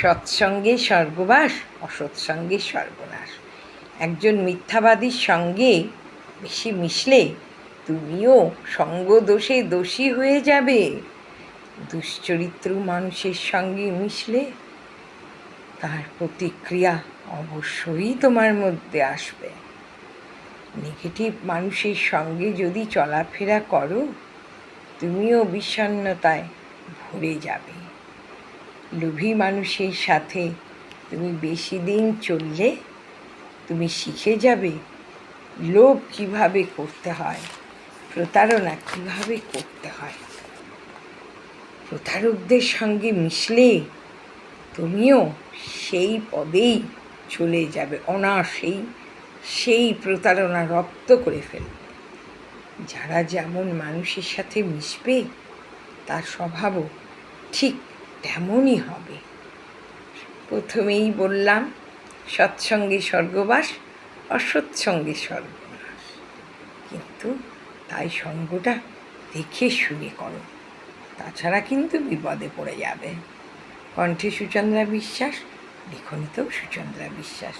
সৎসঙ্গে স্বর্গবাস, অসৎসঙ্গে সর্বনাশ একজন মিথ্যাবাদীর সঙ্গে বেশি মিশলে তুমিও সঙ্গ দোষে দোষী হয়ে যাবে। দুশ্চরিত্র মানুষের সঙ্গে মিশলে তার প্রতিক্রিয়া অবশ্যই তোমার মধ্যে আসবে। নেগেটিভ মানুষের সঙ্গে যদি চলাফেরা করো, তুমিও বিষণ্ণতায় ভরে যাবে। লোভী মানুষের সাথে তুমি বেশি দিন চললে তুমি শিখে যাবে লোভ কীভাবে করতে হয়, প্রতারণা কীভাবে করতে হয়। প্রতারকদের সঙ্গে মিশলে তুমিও সেই পদেই চলে যাবে অনাসেই সেই প্রতারণা রপ্ত করে ফেলবে। যারা যেমন মানুষের সাথে মিশবে, তার স্বভাবও ঠিক তেমনই হবে। প্রথমেই বললাম, সৎসঙ্গে স্বর্গবাস, অসৎসঙ্গে স্বর্গবাস কিন্তু তাই সঙ্গটা দেখে শুনে করো, তাছাড়া কিন্তু বিপদে পড়ে যাবে। কণ্ঠে সুচন্দ্রা বিশ্বাস, লিখনিতেও সুচন্দ্রা বিশ্বাস।